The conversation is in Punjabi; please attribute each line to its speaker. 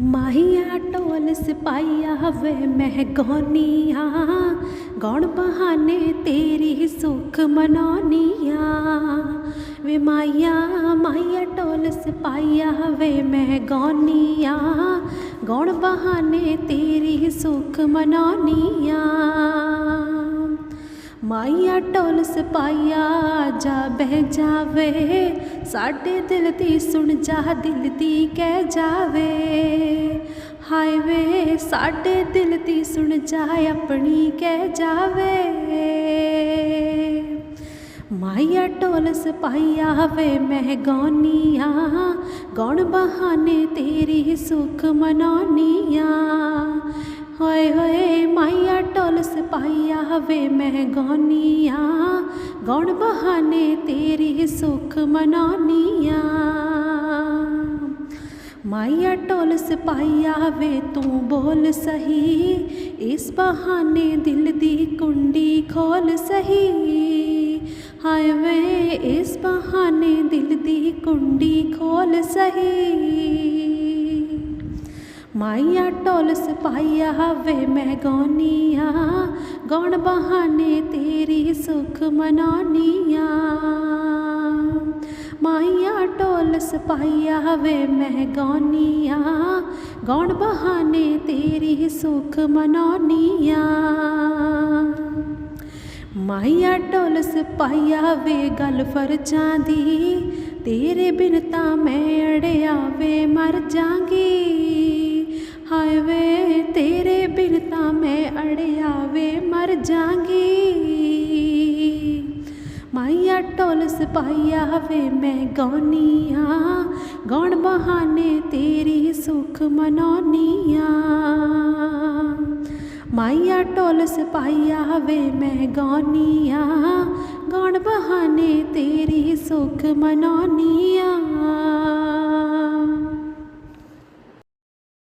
Speaker 1: ਮਾਹੀਆ ਢੋਲ ਸਿਪਾਈਆ ਵੇ ਮੈਂ ਗਾਉਨੀਆ ਗੌਣ ਬਹਾਨੇ ਤੇਰੀ ਸੁੱਖ ਮਨਾਉਨੀਆ ਵੇ ਮਾਇਆ ਮਾਇਆ ਢੋਲ ਸਿਪਾਈਆ ਵੇ ਮੈਂ ਗਾਉਨੀਆ ਗੌਣ ਬਹਾਨੇ ਤੇਰੀ ਸੁੱਖ ਮਨਾਉਨੀਆ ਮਾਇਆ ਢੋਲ ਸਿਪਾਇਆ ਜਾ ਬਹਿ ਜਾਵੇ। ਸਾਡੇ ਦਿਲ ਦੀ ਸੁਣ, ਜਾ ਦਿਲ ਦੀ ਕਹਿ ਜਾਵੇ। ਸਾਡੇ ਦਿਲ ਦੀ ਸੁਣ ਜਾਏ, ਆਪਣੀ ਕਹਿ ਜਾਵੇ। ਮਾਇਆ ਢੋਲ ਸਿਪਾਇਆ ਵੇ ਮੈਂ ਗਾਉਨੀਆ ਗੌਣ ਬਹਾਨੇ ਤੇਰੀ ਸੁੱਖ ਮਨਾਉਨੀਆ ਹੋਏ ਹੋਏ ਮਾਇਆ ਢੋਲ ਸਿਪਾਇਆ ਵੇ ਮੈਂ ਗਾਉਨੀਆ ਗੌਣ ਬਹਾਨੇ ਤੇਰੀ ਸੁੱਖ ਮਨਾਉਨੀਆ ਮਾਇਆ ਢੋਲ ਸਿਪਾਇਆ ਵੇ ਤੂੰ ਬੋਲ ਸਹੀ। ਇਸ ਬਹਾਨੇ ਦਿਲ ਦੀ ਕੁੰਡੀ ਖੋਲ ਸਹੀ। ਹਾਏ ਵੇ, ਇਸ ਬਹਾਨੇ ਦਿਲ ਦੀ ਕੁੰਡੀ ਖੋਲ ਸਹੀ। ਮਾਇਆ ਢੋਲ ਸਿਪਾਇਆ ਵੇ ਮੈਂ ਗਾਉਨੀਆ। ਗੌਣ ਬਹਾਨੇ ਤੇਰੀ ਸੁੱਖ ਮਨਾਉਨੀਆ। ਮਾਇਆ ਢੋਲ ਸਿਪਾਇਆ ਵੇ ਮੈਂ ਗਾਉਨੀਆ ਗਾਉਣ ਬਹਾਨੇ ਤੇਰੀ ਸੁੱਖ ਮਨਾਉਨੀਆ। ਮਾਇਆ ਢੋਲ ਸਿਪਾਇਆ ਵੇ ਗੱਲ ਫਰਜ਼ਾਂ ਦੀ, ਤੇਰੇ ਬਿਨ ਤਾਂ ਮੈਂ ਅੜਿਆ ਵੇ ਮਰ ਜਾਗੀ। ਹਾਏ ਵੇ ਤੇਰੇ ਬਿਨ ਤਾਂ ਮੈਂ ਅੜਿਆ ਵੇ ਮਰ ਜਾਗੀ। ਮਾਇਆ ਢੋਲ ਸਿਪਾਇਆ ਵੇ ਮੈਂ ਗਾਉਨੀਆ ਗਾਉਣ ਬਹਾਨੇ ਤੇਰੀ ਸੁੱਖ ਮਨਾਉਨੀਆ ਮਾਇਆ ਢੋਲ ਸਿਪਾਇਆ ਵੇ ਮੈਂ ਗਾਉਨੀਆ ਗਾਉਣ ਬਹਾਨੇ ਤੇਰੀ ਸੁੱਖ ਮਨਾਉਨੀਆ